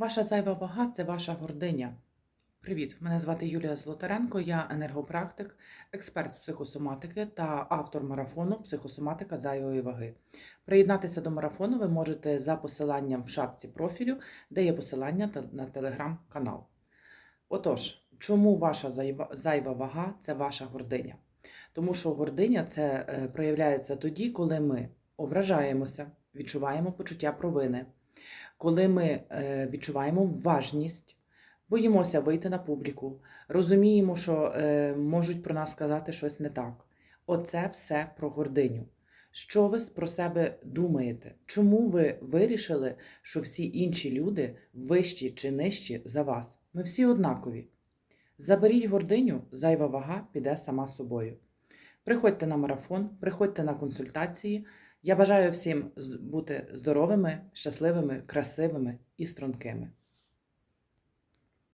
Ваша зайва вага це ваша гординя. Привіт, мене звати Юлія Золотаренко, я енергопрактик, експерт з психосоматики та автор марафону Психосоматика зайвої ваги. Приєднатися до марафону ви можете за посиланням в шапці профілю, де є посилання на телеграм-канал. Отож, чому ваша зайва, вага це ваша гординя? Тому що гординя це е, проявляється тоді, коли ми ображаємося, відчуваємо почуття провини, коли ми е, відчуваємо важність, боїмося вийти на публіку, розуміємо, що е, можуть про нас сказати щось не так. Оце все про гординю. Що ви про себе думаєте? Чому ви вирішили, що всі інші люди вищі чи нижчі за вас? Ми всі однакові. Заберіть гординю, зайва вага піде сама собою. Приходьте на марафон, приходьте на консультації. Я бажаю всім бути здоровими, щасливими, красивими і стрункими.